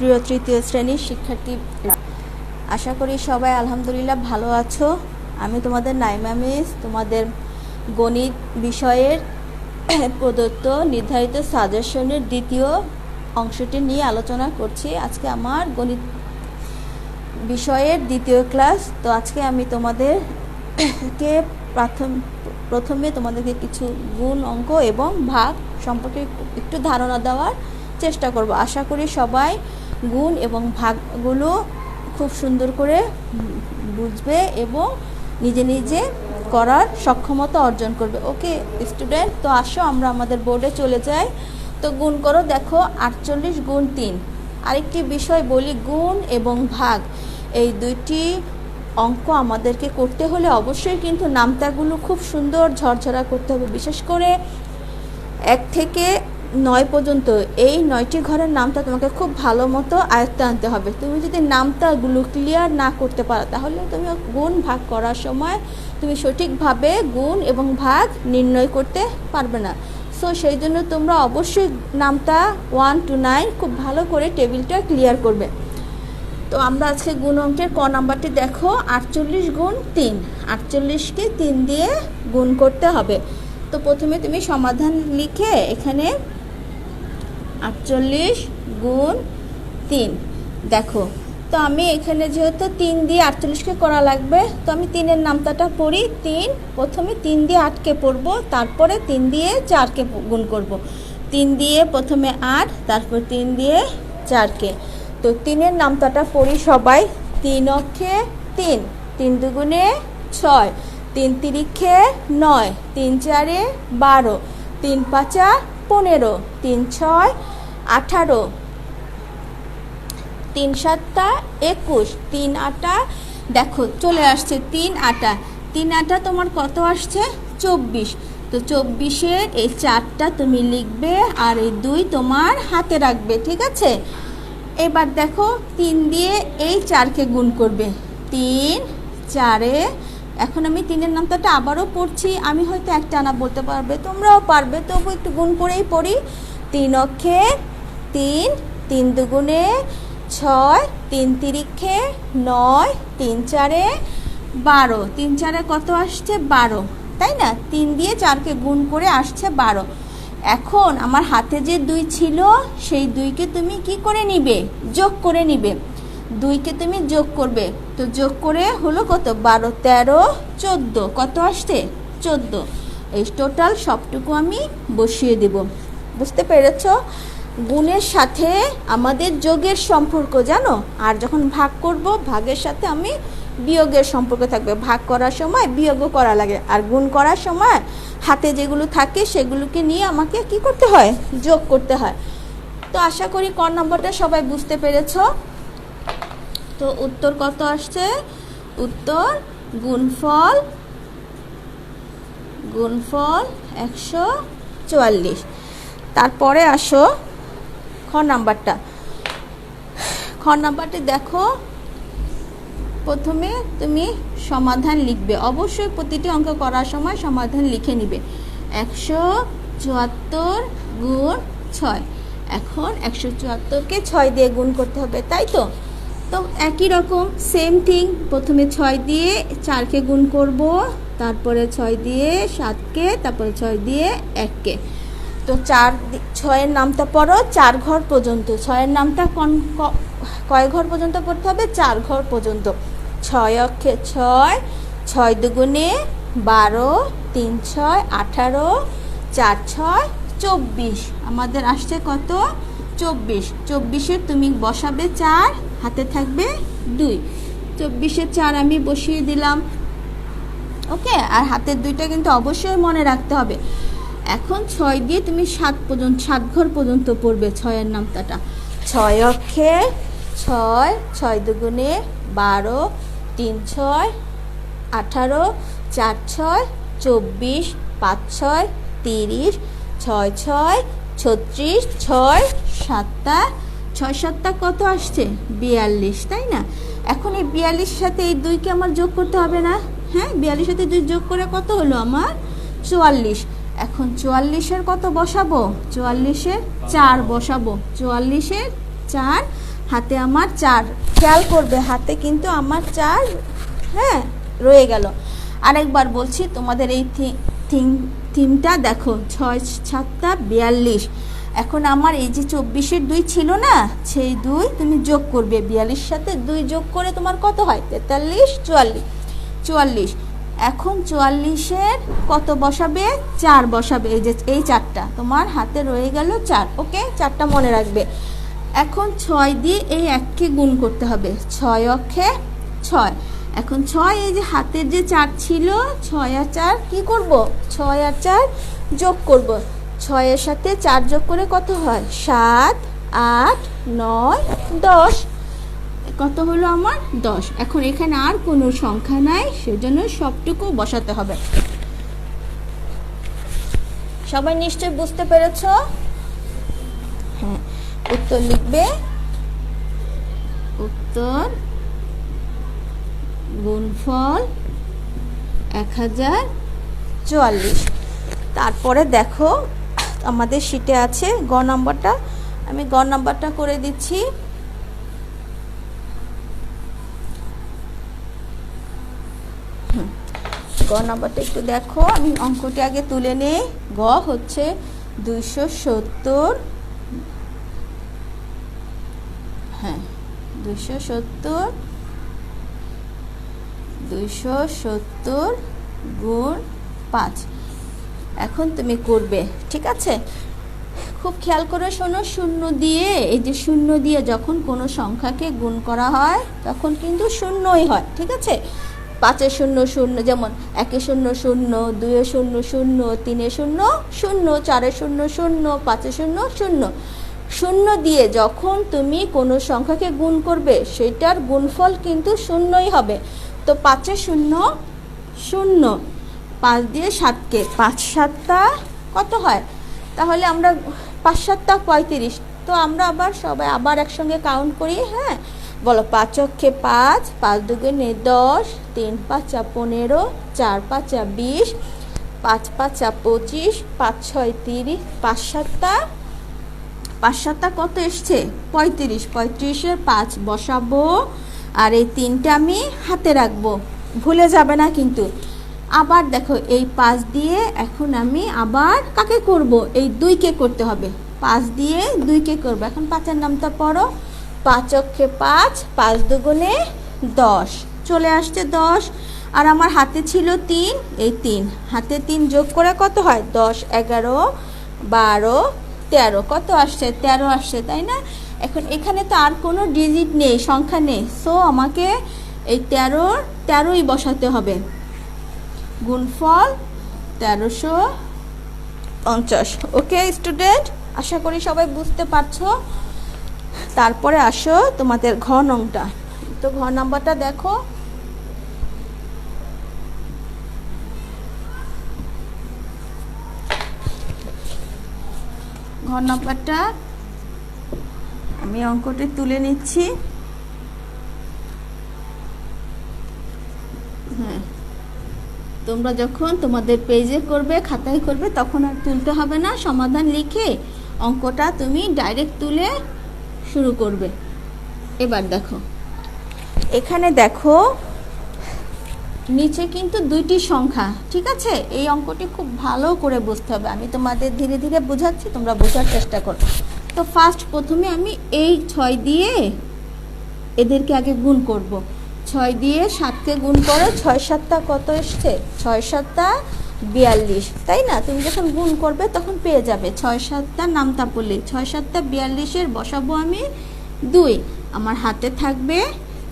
প্রিয় তৃতীয় শ্রেণির শিক্ষার্থী আশা করি সবাই আলহামদুলিল্লাহ ভালো আছো। আমি তোমাদের নাইমা মিস, তোমাদের গণিত বিষয়ের প্রদত্ত নির্ধারিত সাজেশনের দ্বিতীয় অংশটি নিয়ে আলোচনা করছি। আজকে আমার গণিত বিষয়ের দ্বিতীয় ক্লাস, তো আজকে আমি তোমাদেরকে প্রথম, প্রথমে তোমাদেরকে কিছু গুণ, অঙ্ক এবং ভাগ সম্পর্কে একটু- একটু ধারণা দেওয়ার চেষ্টা করব। আশা করি সবাই গুণ এবং ভাগগুলো খুব সুন্দর করে বুঝবে এবং নিজে নিজে করার সক্ষমতা অর্জন করবে। ওকে, স্টুডেন্ট, তো আসো, আমরা আমাদের বোর্ডে চলে যাই। তো গুণ করো, দেখো, আটচল্লিশ গুণ তিন। আরেকটি বিষয় বলি, গুণ এবং ভাগ। এই দুইটি অঙ্ক আমাদেরকে করতে হলে অবশ্যই কিন্তু নামতাগুলো খুব সুন্দর ঝরঝরা করতে হবে। বিশেষ করে এক থেকে নয় পর্যন্ত, এই নয়টি ঘরের নামটা তোমাকে খুব ভালো মতো আয়ত্তে আনতে হবে। তুমি যদি নামতাগুলো ক্লিয়ার না করতে পারো, তাহলে তুমি গুণ ভাগ করার সময় তুমি সঠিকভাবে গুণ এবং ভাগ নির্ণয় করতে পারবে না। সো সেই জন্য তোমরা অবশ্যই নামতা ওয়ান টু নাইন খুব ভালো করে টেবিলটা ক্লিয়ার করবে। তো আমরা আজকে গুণ অঙ্কের ক নাম্বারটি দেখো, আটচল্লিশ গুণ তিন। আটচল্লিশকে তিন দিয়ে গুণ করতে হবে। তো প্রথমে তুমি সমাধান লিখে এখানে আটচল্লিশ গুণ তিন দেখো, তো আমি এখানে যেহেতু তিন দিয়ে আটচল্লিশকে করা লাগবে, তো আমি তিনের নামতাটা পড়ি তিন, প্রথমে তিন দিয়ে আটকে পড়ব, তারপরে তিন দিয়ে চারকে গুণ করব। তিন দিয়ে প্রথমে আট, তারপর তিন দিয়ে চারকে তো তিনের নামতাটা পড়ি সবাই তিন অক্ষে তিন তিন দুগুণে ছয়, তিন তিরিক্ষে নয়, তিন চারে বারো, তিন পাঁচা পনেরো, তিন ছয়, আঠারো, তিন সাতটা, একুশ, তিন আটা, দেখো চলে আসছে তিন আটা। তিন আটা তোমার কত আসছে? চব্বিশ। তো চব্বিশের এই চারটা তুমি লিখবে আর এই দুই তোমার হাতে রাখবে, ঠিক আছে? এবার দেখো তিন দিয়ে এই চারকে গুণ করবে। তিন, চারে এখন আমি তিনের নামটাটা আবারও পড়ছি। আমি হয়তো একটা আনা বলতে পারবে, তোমরাও পারবে। তবু একটু গুণ করেই পড়ি। তিন অক্ষে তিন তিন দুগুণে ছয়, তিন তিরিক্ষে নয়, তিন চারে বারো। তিন চারে কত আসছে? বারো। তাই না? তিন দিয়ে চারকে গুণ করে আসছে বারো। এখন আমার হাতে যে দুই ছিল, সেই দুইকে তুমি কি করে নিবে? যোগ করে নিবে। দুইকে তুমি যোগ করবে। তো যোগ করে হলো কত? বারো, তেরো, চোদ্দ। কত আসছে? চোদ্দ। এই টোটাল সবটুকু আমি বসিয়ে দেব। বুঝতে পেরেছ? গুণের সাথে আমাদের যোগের সম্পর্ক, জানো? আর যখন ভাগ করব, ভাগের সাথে আমি বিয়োগের সম্পর্ক থাকবে। ভাগ করার সময় বিয়োগও করা লাগে। আর গুণ করার সময় হাতে যেগুলো থাকে, সেগুলোকে নিয়ে আমাকে কি করতে হয়? যোগ করতে হয়। তো আশা করি ক নম্বরটা সবাই বুঝতে পেরেছ। তো উত্তর কত আসছে? উত্তর, গুণফল গুণফল একশো চুয়াল্লিশ। তারপরে আসো খ নাম্বারটা। খ নাম্বারটি দেখো। প্রথমে তুমি সমাধান লিখবে। অবশ্যই প্রতিটি অঙ্ক করার সময় সমাধান লিখে নিবে। একশো চুয়াত্তর গুণ ছয়। এখন একশো চুয়াত্তরকে ছয় দিয়ে গুণ করতে হবে, তাই তো? তো একই রকম সেম থিং প্রথমে ছয় দিয়ে চারকে গুণ করব, তারপরে ছয় দিয়ে সাতকে, তারপরে ছয় দিয়ে এককে। তো চার ছয়ের নামটা পড়ো, চার ঘর পর্যন্ত। ছয়ের নামটা কোন কয় ঘর পর্যন্ত পড়তে হবে? চার ঘর পর্যন্ত। ছয় অক্ষে ছয় ছয় দুগুণে বারো, তিন ছয়, আঠারো, চার ছয়, চব্বিশ। আমাদের আসছে কত? চব্বিশ। চব্বিশের তুমি বসাবে চার হাতে থাকবে দুই। চব্বিশের চার আমি বসিয়ে দিলাম। ওকে, আর হাতের দুইটা কিন্তু অবশ্যই মনে রাখতে হবে। এখন ছয় দিয়ে তুমি সাত পর্যন্ত, সাত ঘর পর্যন্ত পড়বে ছয়ের নামতাটা ছয় অক্ষে ছয় ছয় দুগুণে বারো, তিন ছয়, আঠারো, চার ছয়, চব্বিশ, পাঁচ ছয়, তিরিশ, ছয় ছয়, ছত্রিশ, ছয়, সাতটা ছয় সাতটা কত আসছে? বিয়াল্লিশ, তাই না? এখন এই বিয়াল্লিশের সাথে এই দুইকে আমার যোগ করতে হবে না? হ্যাঁ বিয়াল্লিশ সাথে দুই যোগ করে কত হলো আমার? চুয়াল্লিশ। এখন চুয়াল্লিশের কত বসাবো? চুয়াল্লিশের চার বসাবো। চুয়াল্লিশের চার, হাতে আমার চার। খেয়াল করবে, হাতে কিন্তু আমার চার হ্যাঁ রয়ে গেল। আরেকবার বলছি, তোমাদের এই থিম, থিমটা দেখো, ছয় সাতটা বিয়াল্লিশ। এখন আমার এই যে চব্বিশের দুই ছিল না, সেই দুই তুমি যোগ করবে। বিয়াল্লিশ সাথে দুই যোগ করে তোমার কত হয়? তেতাল্লিশ, চুয়াল্লিশ। চুয়াল্লিশ। এখন চুয়াল্লিশের কত বসাবে? চার বসাবে। এই যে, এই চারটা। তোমার হাতে রয়ে গেল চার, ওকে? চারটা মনে রাখবে। এখন ছয় দিয়ে এই এককে গুণ করতে হবে। ছয় অক্ষে ছয়। এখন ছয়, এই যে হাতের যে চার ছিল, ছয় আর চার কি করব? ছয় আর চার যোগ করব। ছয়ের সাথে চার যোগ করে কত হয়? সাত, আট, নয়, দশ। কত হলো আমার? দশ। এখন এখানে আর কোনো সংখ্যা নাই, সেজন্য সবটুকু বসাতে হবে। সবাই নিশ্চয় বুঝতে পেরেছ? হ্যাঁ উত্তর লিখবে। উত্তর, গুণফল এক হাজার চুয়াল্লিশ। তারপরে দেখো আমাদের শিটে আছে, গ নাম্বারটা। আমি গ নাম্বারটা করে দিচ্ছি। গ নাম্বারটা একটু দেখো। আমি অঙ্কটি আগে তুলে নেই। গ হচ্ছে দুইশো সত্তর। হ্যাঁ দুইশো সত্তর দুইশো সত্তর গুণ পাঁচ। এখন তুমি করবে, ঠিক আছে? খুব খেয়াল করে শোনো, শূন্য দিয়ে, এই যে শূন্য দিয়ে যখন কোনো সংখ্যাকে গুণ করা হয়, তখন কিন্তু শূন্যই হয়, ঠিক আছে? পাঁচে শূন্য শূন্য, যেমন একে শূন্য শূন্য, দুয়ে শূন্য শূন্য, তিনে শূন্য শূন্য, চারে শূন্য শূন্য, পাঁচে শূন্য শূন্য। শূন্য দিয়ে যখন তুমি কোনো সংখ্যাকে গুণ করবে সেটার গুণফল কিন্তু শূন্যই হবে। তো পাঁচে শূন্য শূন্য। পাঁচ দিয়ে সাতকে, পাঁচ সাতটা কত হয়? তাহলে আমরা পাঁচ সাতটা পঁয়ত্রিশ। তো আমরা আবার সবাই আবার একসঙ্গে কাউন্ট করি হ্যাঁ? বলো, পাঁচ অক্ষে পাঁচ পাঁচ দুগুণে দশ, তিন পাঁচা পনেরো, চার পাঁচা বিশ, পাঁচ পাঁচা পঁচিশ, পাঁচ ছয় তিরিশ, পাঁচ সাতটা। পাঁচ সাতটা কত এসছে? পঁয়ত্রিশ। পঁয়ত্রিশের পাঁচ বসাবো। আর এই তিনটা আমি হাতে রাখব। ভুলে যাবে না কিন্তু। আবার দেখো, এই পাঁচ দিয়ে এখন আমি আবার কাকে করব? এই দুইকে করতে হবে। পাঁচ দিয়ে দুইকে করব। এখন পাঁচের নামটা পড়ো। পাঁচ অক্ষে পাঁচ পাঁচ দুগুণে দশ। চলে আসছে দশ। আর আমার হাতে ছিল তিন। এই তিন। হাতে তিন যোগ করে কত হয়? দশ, এগারো, বারো, তেরো। কত আসছে? তেরো আসছে, তাই না? এখন এখানে তো আর কোনো ডিজিট নেই, সংখ্যা নেই। সো আমাকে এই তেরোর তেরোই বসাতে হবে। গুণফল তেরোশো পঞ্চাশ। ওকে স্টুডেন্ট আশা করি সবাই বুঝতে পারছ। তারপরে আসো তোমাদের ঘ নংটা। তো ঘ নাম্বারটা দেখো। ঘ নাম্বারটা আমি অঙ্কটি তুলে নিচ্ছি। হ্যাঁ। তোমরা যখন তোমাদের পেজে করবে, খাতায় করবে, তখন আর তুলতে হবে না। সমাধান লিখে অঙ্কটা তুমি ডাইরেক্ট তুলে শুরু করবে। এবার দেখো। এখানে দেখো, নিচে কিন্তু দুইটি সংখ্যা, ঠিক আছে? এই অঙ্কটি খুব ভালো করে বুঝতে হবে। আমি তোমাদের ধীরে ধীরে বোঝাচ্ছি, তোমরা বোঝার চেষ্টা করো। তো ফার্স্ট প্রথমে আমি এই ছয় দিয়ে এদেরকে আগে গুণ করব। ছয় দিয়ে সাতকে গুণ করো, ছয় সাতটা কত এসছে? ছয় সাতটা বিয়াল্লিশ। তাই না? তুমি যখন গুণ করবে তখন পেয়ে যাবে। ছয় সাতটা নামতা পড়লে। ছয় সাতটা বিয়াল্লিশের বসাবো আমি দুই। আমার হাতে থাকবে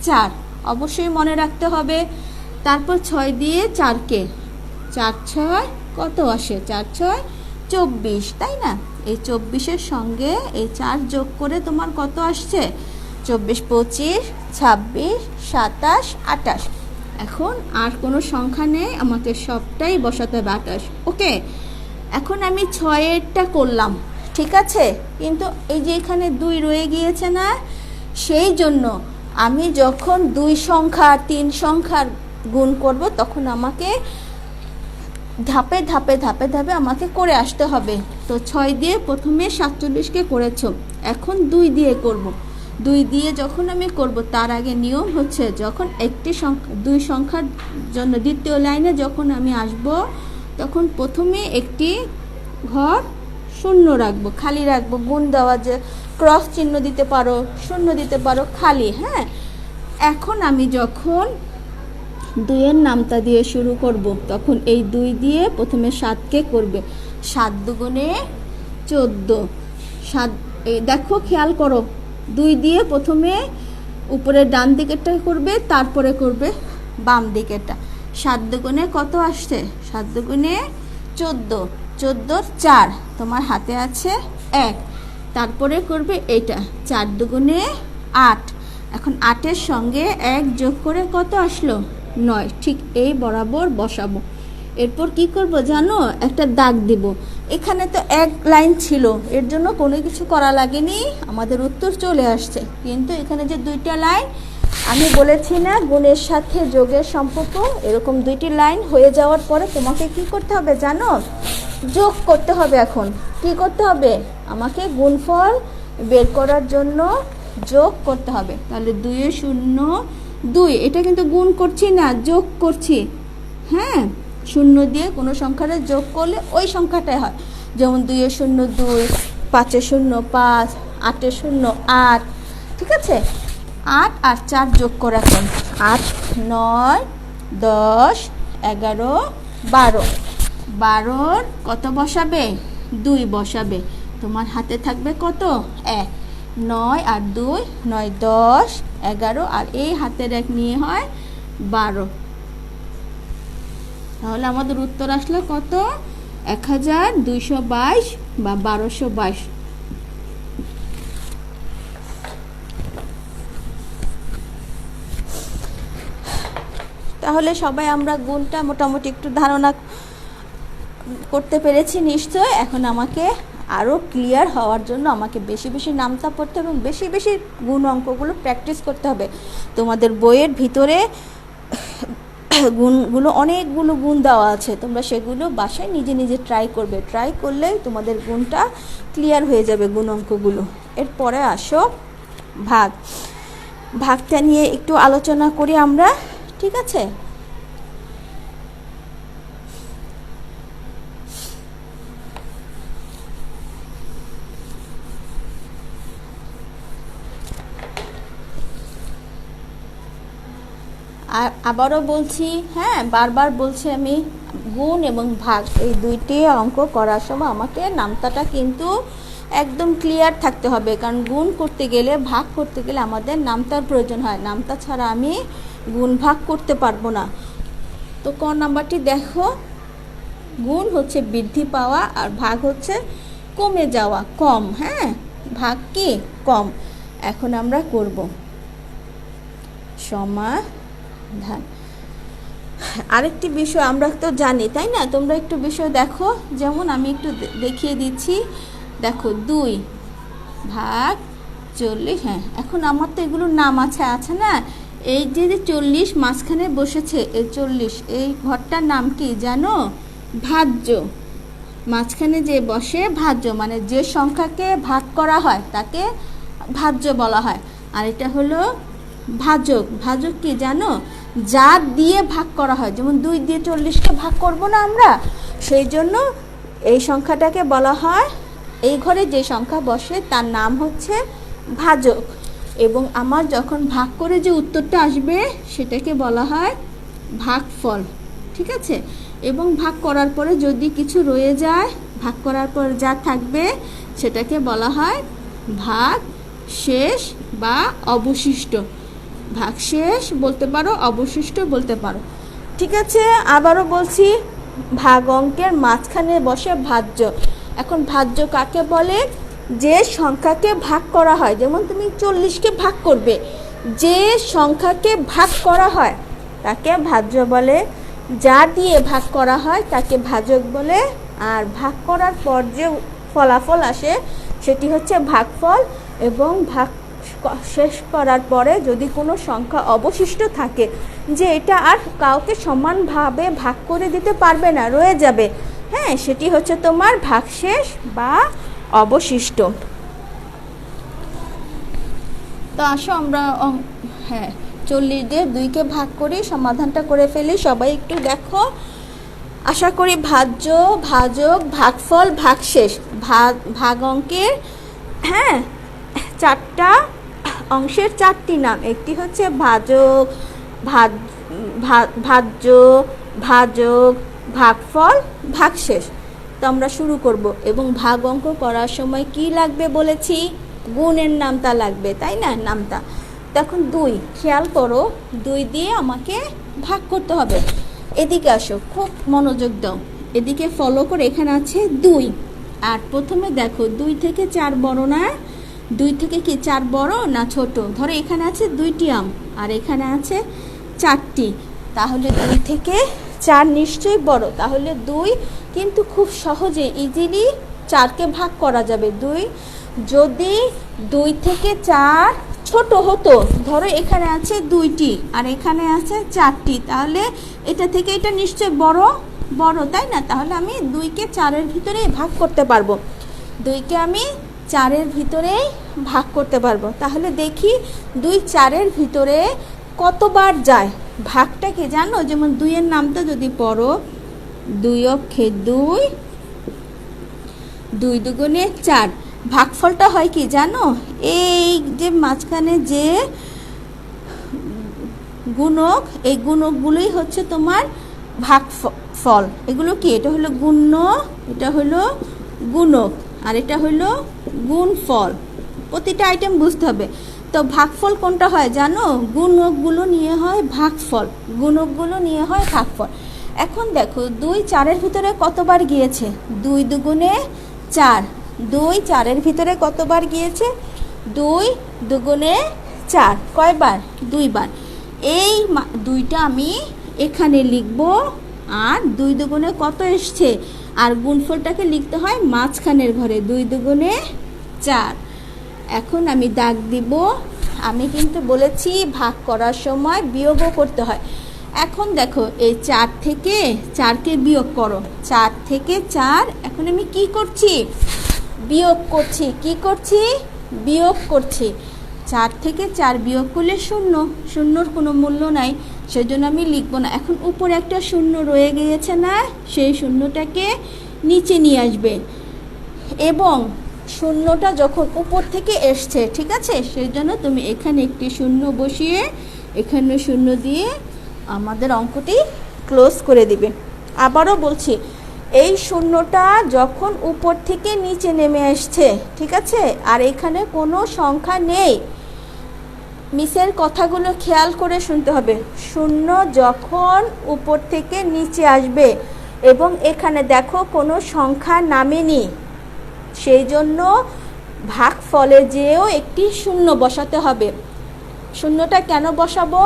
চার। অবশ্যই মনে রাখতে হবে। তারপর ছয় দিয়ে চারকে। চার ছয় কত আসে? চার ছয় চব্বিশ। তাই না? এই চব্বিশের সঙ্গে এই চার যোগ করে তোমার কত আসছে? চব্বিশ, পঁচিশ, ছাব্বিশ, সাতাশ আটাশ এখন আর কোনো সংখ্যা নেই আমাকে সবটাই বসাতে হবে আটাশ ওকে? এখন আমি ছয়েরটা করলাম, ঠিক আছে? কিন্তু এই যে এখানে দুই রয়ে গিয়েছে না, সেই জন্য আমি যখন দুই সংখ্যা তিন সংখ্যার গুণ করব, তখন আমাকে ধাপে ধাপে ধাপে ধাপে আমাকে করে আসতে হবে। তো ছয় দিয়ে প্রথমে সাতচল্লিশকে করেছ। এখন দুই দিয়ে করব। দুই দিয়ে যখন আমি করব, তার আগে নিয়ম হচ্ছে যখন একটি সংখ্যা দুই সংখ্যার জন্য দ্বিতীয় লাইনে যখন আমি আসব, তখন প্রথমে একটি ঘর শূন্য রাখব, খালি রাখব, গুণ দেওয়া যে ক্রস চিহ্ন দিতে পারো, শূন্য দিতে পারো, খালি হ্যাঁ? এখন আমি যখন দুইয়ের নামতা দিয়ে শুরু করব, তখন এই দুই দিয়ে প্রথমে সাতকে করবে? সাত দুগুণে চোদ্দ। সাত দেখো, খেয়াল করো দুই দিয়ে প্রথমে উপরের ডান দিকেরটা করবে, তারপরে করবে বাম দিকেরটা। সাত দুগুণে কত আসছে? সাত দুগুণে চোদ্দ। চোদ্দোর চার, তোমার হাতে আছে এক। তারপরে করবে এটা চার দুগুণে আট। এখন আটের সঙ্গে এক যোগ করে কত আসলো? নয়। ঠিক এই বরাবর বসাবো। এরপর কি করব জানো? একটা দাগ দিব। এখানে তো এক লাইন ছিল। এর জন্য কোনো কিছু করা লাগেনি। আমাদের উত্তর চলে আসছে। কিন্তু এখানে যে দুইটা লাইন, আমি বলেছি না গুণের সাথে যোগের সম্পর্ক, এরকম দুইটি লাইন হয়ে যাওয়ার পরে তোমাকে কি করতে হবে জানো? যোগ করতে হবে এখন। কি করতে হবে? আমাকে গুণফল বের করার জন্য যোগ করতে হবে। তাহলে দুইয়ে শূন্য দুই। এটা কিন্তু গুণ করছি না, যোগ করছি। হ্যাঁ? শূন্য দিয়ে কোনো সংখ্যাটা যোগ করলে ওই সংখ্যাটাই হয়। যেমন দুইয়ে শূন্য দুই, পাঁচে শূন্য পাঁচ আটের শূন্য আট, ঠিক আছে? আট আর চার যোগ করে এখন। আট, নয়, দশ, এগারো, বারো। বারোর কত বসাবে? দুই বসাবে। তোমার হাতে থাকবে কত? এক। নয় আর দুই, নয়, দশ, এগারো আর এই হাতের এক নিয়ে হয় বারো। তাহলে আমাদের উত্তর আসলো কত? এক হাজার দুইশো বাইশ বা বারোশো বাইশ। তাহলে সবাই আমরা গুণটা মোটামুটি একটু ধারণা করতে পেরেছি নিশ্চয়। এখন আমাকে আরও ক্লিয়ার হওয়ার জন্য আমাকে বেশি বেশি নামতা পড়তে হবে এবং বেশি বেশি গুণ অঙ্কগুলো প্র্যাকটিস করতে হবে। তোমাদের বইয়ের ভিতরে গুণগুলো অনেকগুলো গুণ দেওয়া আছে। তোমরা সেগুলো বাসায় নিজে নিজে ট্রাই করবে। ট্রাই করলে তোমাদের গুণটা ক্লিয়ার হয়ে যাবে গুণ অঙ্কগুলো এরপরে আসো ভাগ। ভাগটা নিয়ে একটু আলোচনা করি আমরা, ঠিক আছে? আর আবারও বলছি হ্যাঁ বারবার বলছি আমি গুণ এবং ভাগ, এই দুইটি অঙ্ক করার সময় আমাকে নামতাটা কিন্তু একদম ক্লিয়ার থাকতে হবে। কারণ গুণ করতে গেলে, ভাগ করতে গেলে আমাদের নামতার প্রয়োজন হয়। নামতা ছাড়া আমি গুণ ভাগ করতে পারব না। তো ক নাম্বারটি দেখো, গুণ হচ্ছে বৃদ্ধি পাওয়া আর ভাগ হচ্ছে কমে যাওয়া, কম হ্যাঁ? ভাগ কি? কম। এখন আমরা করব। সমাধান আরেকটি বিষয় আমরা তো জানি, তাই না? তোমরা একটু বিষয় দেখো। যেমন আমি একটু দেখিয়ে দিচ্ছি। দেখো, দুই ভাগ চল্লিশ হ্যাঁ এখন আমার তো এগুলোর নাম আছে আছে না? এই যে যে চল্লিশ মাঝখানে বসেছে, এই চল্লিশ, এই ঘরটার নাম কি জানো? ভাজ্য। মাঝখানে যে বসে ভাজ্য মানে যে সংখ্যাকে ভাগ করা হয়, তাকে ভাজ্য বলা হয়। আর এটা হলো ভাজক। ভাজক কি জানো? যা দিয়ে ভাগ করা হয়। যেমন দুই দিয়ে চল্লিশকে ভাগ করব না আমরা, সেই জন্য এই সংখ্যাটাকে বলা হয়, এই ঘরে যে সংখ্যা বসে তার নাম হচ্ছে ভাজক। এবং আমার যখন ভাগ করে যে উত্তরটা আসবে, সেটাকে বলা হয় ভাগফল। ঠিক আছে? এবং ভাগ করার পরে যদি কিছু রয়ে যায়, ভাগ করার পর যা থাকবে, সেটাকে বলা হয় ভাগ, শেষ বা অবশিষ্ট। ভাগ শেষ, বলতে পারো, অবশিষ্ট বলতে পারো। ঠিক আছে, আবারও বলছি, ভাগ অঙ্কের মাঝখানে বসে ভাজ্য। এখন ভাজ্য কাকে বলে? যে সংখ্যাকে ভাগ করা হয়, যেমন তুমি চল্লিশকে ভাগ করবে, যে সংখ্যাকে ভাগ করা হয়, তাকে ভাজ্য বলে। যা দিয়ে ভাগ করা হয়, তাকে ভাজক বলে। আর ভাগ করার পর যে ফলাফল আসে, সেটি হচ্ছে ভাগফল এবং ভাগ শেষ করার পরে যদি কোনো সংখ্যা অবশিষ্ট থাকে, যে এটা আর কাউকে সমানভাবে ভাগ করে দিতে পারবে না, রয়ে যাবে। হ্যাঁ সেটি হচ্ছে তোমার ভাগশেষ বা অবশিষ্ট। তো আসো আমরা হ্যাঁ চল্লিশ দিয়ে দুইকে ভাগ করি, সমাধানটা করে ফেলি। সবাই একটু দেখো। আশা করি ভাজ্য, ভাজক, ভাগফল, ভাগশেষ। ভাগ ভাগ অঙ্কের হ্যাঁ চারটা অংশের চারটি নাম, একটি হচ্ছে ভাজক, ভাজ ভাজ্য ভাজক, ভাগফল, ভাগশেষ। তো আমরা শুরু করব। এবং ভাগ অঙ্ক করার সময় কি লাগবে বলেছি? গুণের নামটা লাগবে, তাই না? নামটা তখন দুই। খেয়াল করো, দুই দিয়ে আমাকে ভাগ করতে হবে। এদিকে আসো, খুব মনোযোগ দাও। এদিকে ফলো করে এখানে আছে দুই। আর প্রথমে দেখো, দুই থেকে চার বড় না? দুই থেকে কি চার বড় না ছোট? ধরো এখানে আছে দুইটি আম, আর এখানে আছে চারটি। তাহলে দুই থেকে চার নিশ্চয়ই বড়। তাহলে দুই কিন্তু খুব সহজে ইজিলি চারকে ভাগ করা যাবে। দুই যদি দুই থেকে চার ছোট হতো, ধরো এখানে আছে দুইটি আর এখানে আছে চারটি, তাহলে এটা থেকে এটা নিশ্চয় বড় বড়, তাই না? তাহলে আমি দুইকে চারের ভিতরে ভাগ করতে পারব। দুইকে আমি চারের ভিতরেই ভাগ করতে পারব। তাহলে দেখি দুই চারের ভিতরে কতবার যায়? ভাগটা কি জানো? যেমন দুইয়ের নামটা যদি পড়ো, দুই অক্ষে দুই দুই দুগুণে চার। ভাগফলটা হয় কি জানো? এই যে মাঝখানে যে গুণক, এই গুণকগুলোই হচ্ছে তোমার ভাগ ফল। এগুলো কি? এটা হলো গুণ্য, এটা হলো গুণক। আর এটা হলো গুণফল প্রতিটা আইটেম বুঝতে হবে। তো ভাগফল কোনটা হয় জানো? গুণকগুলো নিয়ে হয় ভাগফল। গুণকগুলো নিয়ে হয় ভাগফল। এখন দেখো, দুই চারের ভিতরে কতবার গিয়েছে? দুই দুগুণে চার। দুই চারের ভিতরে কতবার গিয়েছে? দুই দুগুণে চার। কয়বার? দুইবার। এই দুইটা আমি এখানে লিখব। আর দুই দুগুণে কত এসছে? আর গুণফলটাকে লিখতে হয় মাঝখানের ঘরে, দুই দুগুণে চার। এখন আমি দাগ দিব। আমি কিন্তু বলেছি ভাগ করার সময় বিয়োগও করতে হয়। এখন দেখো, এই চার থেকে চারকে বিয়োগ করো। চার থেকে চার, এখন আমি কি করছি? বিয়োগ করছি। কি করছি? বিয়োগ করছি। চার থেকে চার বিয়োগ করলে শূন্য। শূন্যর কোনো মূল্য নাই। সেজন্য আমি লিখব না। এখন উপরে একটা শূন্য রয়ে গিয়েছে না? সেই শূন্যটাকে নিচে নিয়ে আসবে। এবং শূন্যটা যখন উপর থেকে এসছে, ঠিক আছে? সেই জন্য তুমি এখানে একটি শূন্য বসিয়ে, এখানে শূন্য দিয়ে আমাদের অঙ্কটি ক্লোজ করে দিবে। আবারও বলছি, এই শূন্যটা যখন উপর থেকে নিচে নেমে আসছে, ঠিক আছে? আর এখানে কোনো সংখ্যা নেই। মিসের কথাগুলো খেয়াল করে শুনতে হবে। শূন্য যখন উপর থেকে নিচে আসবে এবং এখানে দেখো কোনো সংখ্যা নামেনি সেই জন্য ভাগ ফলে যেও একটি শূন্য বসাতে হবে। শূন্যটা কেন বসাবো?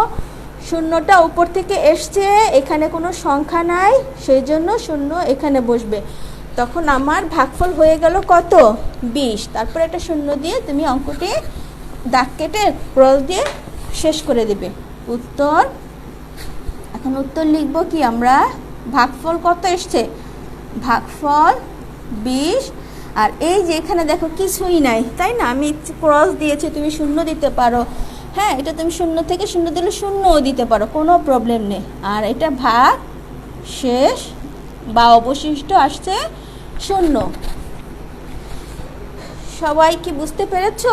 শূন্যটা উপর থেকে এসছে, এখানে কোনো সংখ্যা নাই সেই জন্য শূন্য এখানে বসবে। তখন আমার ভাগফল হয়ে গেল কত? বিশ। তারপর একটা শূন্য দিয়ে তুমি অঙ্কটি দাগ কেটে ক্রস দিয়ে শেষ করে দেবে। উত্তর, এখন উত্তর লিখব কি? আমরা ভাগফল কত এসছে? ভাগফল বিশ। আর এই যে এখানে দেখো কিছুই নাই, তাই না? আমি ক্রস দিয়েছি, তুমি শূন্য দিতে পারো। হ্যাঁ এটা তুমি শূন্য থেকে শূন্য দিলে শূন্যও দিতে পারো, কোনো প্রবলেম নেই। আর এটা ভাগ শেষ, বা অবশিষ্ট আসছে শূন্য। সবাই কি বুঝতে পেরেছ?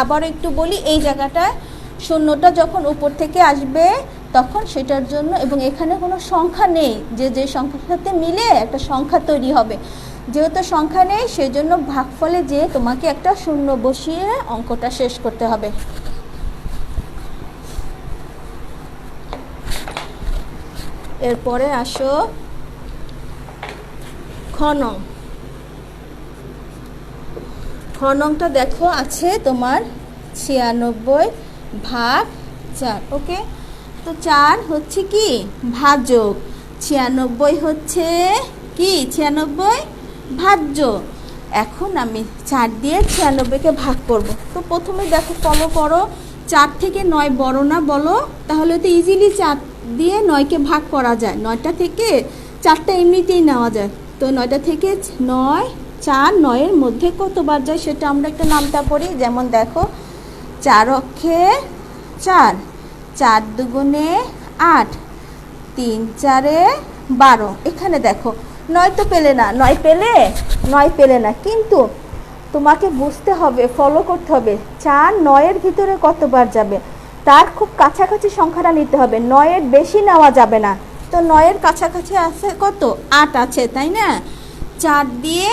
আবার একটু বলি, এই জায়গাটা শূন্যটা যখন উপর থেকে আসবে তখন সেটার জন্য এবং এখানে কোনো সংখ্যা নেই, যে যে সংখ্যার সাথে মিলে একটা সংখ্যা তৈরি হবে। যেহেতু সংখ্যা নেই সেই জন্য ভাগফলে যে তোমাকে একটা শূন্য বসিয়ে অঙ্কটা শেষ করতে হবে। এরপরে আসো খনংটা দেখো, আছে তোমার ছিয়ানব্বই ভাগ চার, ওকে? তো চার হচ্ছে কি? ভাজক ছিয়ানব্বই হচ্ছে কি? ছিয়ানব্বই ভাজ্য এখন আমি চার দিয়ে ছিয়ানব্বইকে ভাগ করব। তো প্রথমে দেখো ফলো করো। চার থেকে নয় বড় না বলো? তাহলে তো ইজিলি চার দিয়ে নয়কে ভাগ করা যায়। নয়টা থেকে চারটা এমনিতেই নেওয়া যায়। তো নয়টা থেকে নয় চার নয়ের মধ্যে কতবার যায় সেটা আমরা একটা নামটা পড়ি। যেমন দেখো, চার অক্ষে চার চার দুগুণে আট, তিন চারে বারো। এখানে দেখো, নয় তো পেলে না, নয় পেলে নয় পেলে না। কিন্তু তোমাকে বুঝতে হবে ফলো করতে হবে, চার নয়ের ভিতরে কতবার যাবে। তার খুব কাছাকাছি সংখ্যাটা নিতে হবে, নয়ের বেশি নেওয়া যাবে না। তো নয়ের কাছাকাছি আছে কত? আট আছে, তাই না? চার দিয়ে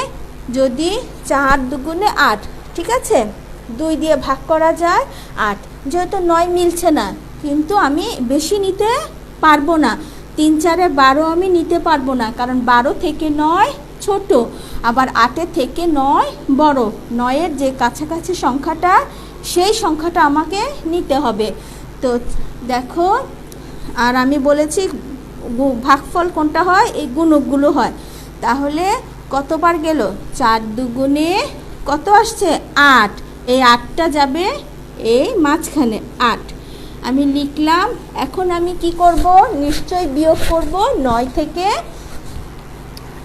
যদি চার দুগুণে আট, ঠিক আছে? দুই দিয়ে ভাগ করা যায় আট। যেহেতু নয় মিলছে না, কিন্তু আমি বেশি নিতে পারব না। তিন চারে বারো আমি নিতে পারব না, কারণ বারো থেকে নয় ছোট, আবার আটের থেকে নয় বড়। নয়ের যে কাছাকাছি সংখ্যাটা, সেই সংখ্যাটা আমাকে নিতে হবে। তো দেখো, আর আমি বলেছি ভাগফল কোনটা হয়? এই গুণকগুলো হয়। তাহলে কতবার গেল? চার দুগুণে কত আসছে? আট। এই আটটা যাবে এই মাঝখানে আট। আমি লিখলাম, এখন আমি কি করব? নিশ্চয় বিয়োগ করব, নয় থেকে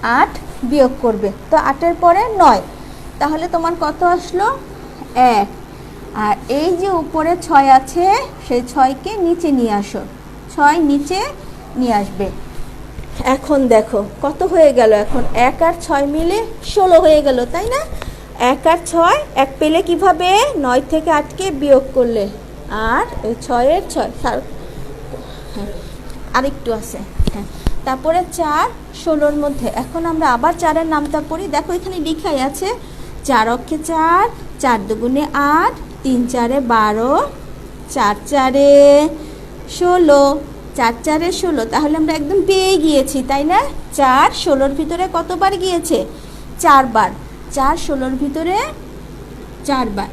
আট বিয়োগ করবে। তো আটের পরে নয়। তাহলে তোমার কত আসলো? এক। আর এই যে উপরে ছয় আছে, সেই ছয়কে নিচে নিয়ে আসো। ছয় নিচে নিয়ে আসবে। এখন দেখো, কত হয়ে গেল এখন? এক আর ছয় মিলে ষোলো হয়ে গেল, তাই না? এক আর ছয়, এক পেলে কীভাবে? নয় থেকে আটকে বিয়োগ করলে। আর ওই ছয়ের ছয়, সার- হ্যাঁ আরেকটু আছে। হ্যাঁ তারপরে চার, ষোলোর মধ্যে। এখন আমরা আবার চারের নামটা পড়ি। দেখো, এখানে লিখাই আছে, চার অক্ষে চার চার দুগুণে আট, তিন চারে বারো, চার চারে ষোলো চার চারে ষোলো তাহলে আমরা একদম পেয়ে গিয়েছি তাই না? চার ষোলোর ভিতরে কতবার গিয়েছে? চারবার। চার ষোলোর ভিতরে চারবার।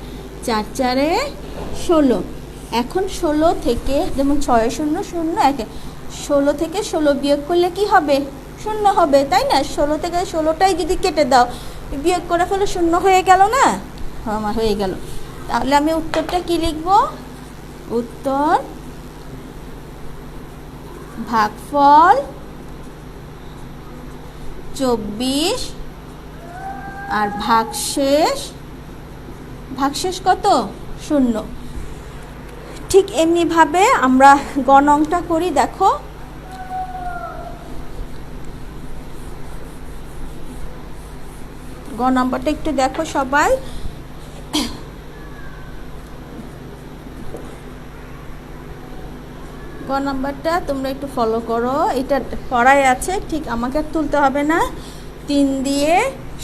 চার চারে ষোলো। এখন ষোলো থেকে যেমন ছয় শূন্য শূন্য একে। ষোলো থেকে ষোলো বিয়োগ করলে কি হবে? শূন্য হবে তাই না? ষোলো থেকে ষোলোটাই যদি কেটে দাও বিয়োগ করে ফেলে শূন্য হয়ে গেল না? হ্যাঁ, আমার হয়ে গেল। তাহলে আমি উত্তরটা কি লিখব? উত্তর ভাগফল চব্বিশ আর ভাগশেষ ভাগশেষ কত? শূন্য। ঠিক এমনিভাবে আমরা গণংটা করি, দেখো। গ নম্বরটা একটু দেখো সবাই। গ নাম্বারটা তোমরা একটু ফলো করো। এটা করাই আছে, ঠিক আমাকে তুলতে হবে না। তিন দিয়ে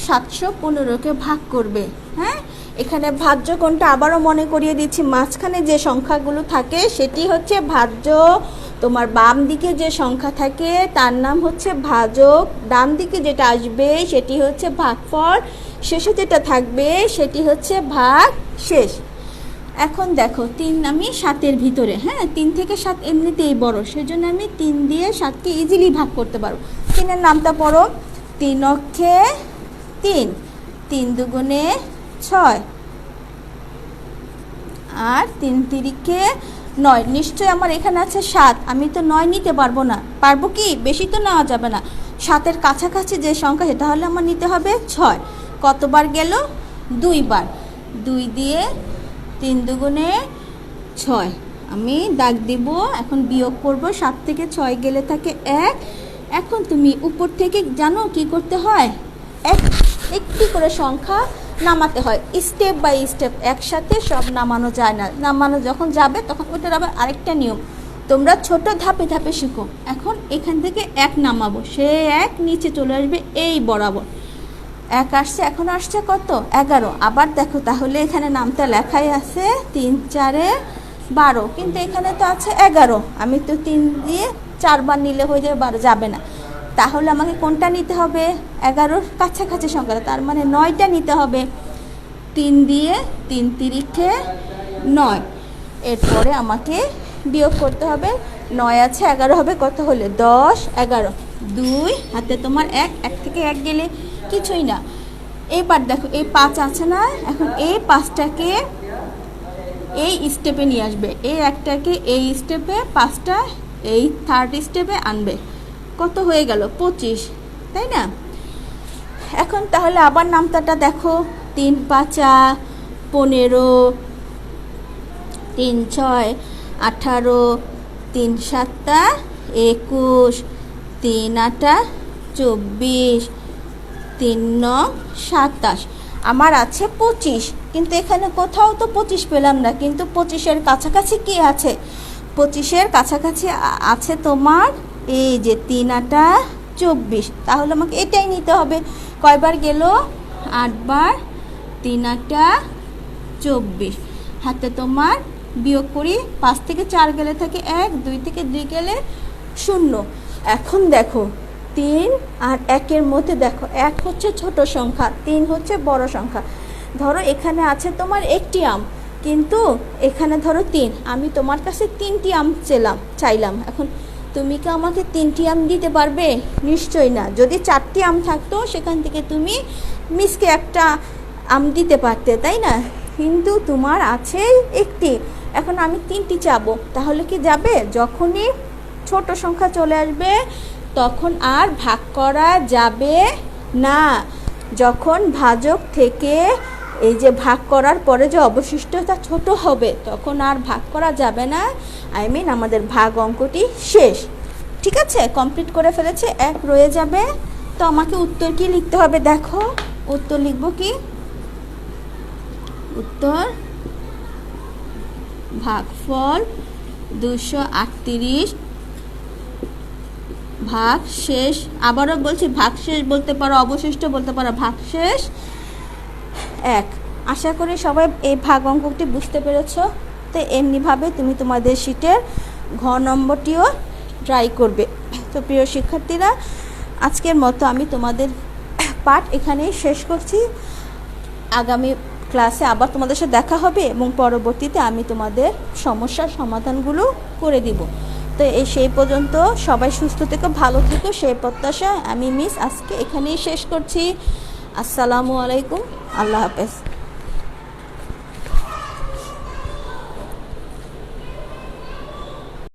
সাতশো পনেরোকে ভাগ করবে হ্যাঁ? এখানে ভাজ্য কোনটা আবারও মনে করিয়ে দিচ্ছি, মাঝখানে যে সংখ্যাগুলো থাকে সেটি হচ্ছে ভাজ্য, তোমার বাম দিকে যে সংখ্যা থাকে তার নাম হচ্ছে ভাজক, ডান দিকে যেটা আসবে সেটি হচ্ছে ভাগফল, শেষে যেটা থাকবে সেটি হচ্ছে ভাগ শেষ এখন দেখো, তিন আমি সাতের ভিতরে হ্যাঁ? তিন থেকে সাত এমনিতেই বড়, সেজন্য আমি তিন দিয়ে সাতকে ইজিলি ভাগ করতে পারব। তিনের নামটা পড়ো, তিন অক্ষে তিন তিন দুগুণে ছয়, আর তিন তিরিখে নয়। নিশ্চয় আমার এখানে আছে সাত, আমি তো নয় নিতে পারব না। পারব কি? বেশি তো নেওয়া যাবে না। সাতের কাছাকাছি যে সংখ্যা, সেটা হলে আমার নিতে হবে ছয়। কতবার গেল? দুইবার। দুই দিয়ে তিন দুগুণে ছয়। আমি দাগ দিব, এখন বিয়োগ করব, সাত থেকে ছয় গেলে থাকে এক। এখন তুমি উপর থেকে জানো কি করতে হয়? এক, একটি করে সংখ্যা নামাতে হয়। স্টেপ বাই স্টেপ একসাথে সব নামানো যায় না। নামানো যখন যাবে, তখন ওটার আবার আরেকটা নিয়ম। তোমরা ছোট ধাপে ধাপে শিখো। এখন এখান থেকে এক নামাবো। সে এক নিচে চলে আসবে, এই বরাবর। এক আসছে, এখন আসছে কত? এগারো। আবার দেখো, তাহলে এখানে নামটা লেখাই আছে তিন চারে বারো। কিন্তু এখানে তো আছে এগারো। আমি তো তিন দিয়ে চারবার নিলে হয়ে যাবে, বারো যাবে না। তাহলে আমাকে কোনটা নিতে হবে? এগারোর কাছাকাছি সংখ্যা তার মানে নয়টা নিতে হবে। তিন দিয়ে তিন তিরিখে নয়। এরপরে আমাকে বিয়োগ করতে হবে। নয় আছে, এগারো হবে, কত হলে? দশ, এগারো। দুই, হাতে তোমার এক এক থেকে এক গেলে কিছুই না। এবার দেখো, এই পাঁচ আছে না? এখন এই পাঁচটাকে এই স্টেপে নিয়ে আসবে। এই একটাকে এই স্টেপে পাঁচটা এই থার্ড স্টেপে আনবে। কত হয়ে গেল? পঁচিশ, তাই না? এখন তাহলে আবার নামতাটা দেখো। তিন পাঁচা, পনেরো, তিন ছয়, আঠারো, তিন সাতটা, একুশ, তিন আটা, চব্বিশ তিন নং সাতাশ। আমার আছে পঁচিশ, কিন্তু এখানে কোথাও তো পঁচিশ পেলাম না। কিন্তু পঁচিশের কাছাকাছি কি আছে? পঁচিশের কাছাকাছি আছে তোমার এই যে তিন আটা চব্বিশ। তাহলে আমাকে এটাই নিতে হবে। কয়বার গেল? আটবার তিন আটা চব্বিশ। হাতে তোমার বিয়োগ করি, পাঁচ থেকে চার গেলে থাকে এক, দুই থেকে দুই গেলে শূন্য। এখন দেখো তিন আর একের মধ্যে দেখো, এক হচ্ছে ছোট সংখ্যা, তিন হচ্ছে বড় সংখ্যা। ধরো এখানে আছে তোমার একটি আম, কিন্তু এখানে ধরো তিন, আমি তোমার কাছে তিনটি আম চেলাম, চাইলাম। এখন তুমি কি আমাকে তিনটি আম দিতে পারবে? নিশ্চয়ই না। যদি চারটি আম থাকতো, সেখান থেকে তুমি মিসকে একটা আম দিতে পারতে, তাই না? কিন্তু তোমার আছে একটি। এখন আমি তিনটি চাবো, তাহলে কি যাবে? যখনই ছোট সংখ্যা চলে আসবে তখন আর ভাগ করা যাবে না। যখন ভাজক থেকে এই যে ভাগ করার পরে যে অবশিষ্টটা ছোট হবে, তখন আর ভাগ করা যাবে না। আই মিন আমাদের ভাগ অঙ্কটি শেষ। ঠিক আছে? কমপ্লিট করে ফেলেছে, এক রয়ে যাবে। তো আমাকে উত্তর কি লিখতে হবে দেখো? উত্তর লিখব কি? উত্তর, ভাগফল দুশো আটত্রিশ ভাগ শেষ, আবারও বলছি ভাগ শেষ বলতে পারো, অবশিষ্ট বলতে পারো, ভাগ শেষ, এক। আশা করি সবাই এই ভাগ অঙ্কটি বুঝতে পেরেছ। তো এমনিভাবে তুমি তোমাদের শীটের ঘ নম্বরটিও ট্রাই করবে। তো প্রিয় শিক্ষার্থীরা, আজকের মতো আমি তোমাদের পাঠ এখানেই শেষ করছি। আগামী ক্লাসে আবার তোমাদের সাথে দেখা হবে এবং পরবর্তীতে আমি তোমাদের সমস্যার সমাধানগুলো করে দিব। তো এই সেই পর্যন্ত। সবাই সুস্থ থেকো, ভালো থেকো, সেই প্রত্যাশা আমি মিস আজকে এখানেই শেষ করছি। আসসালামু আলাইকুম, আল্লাহ হাফেজ।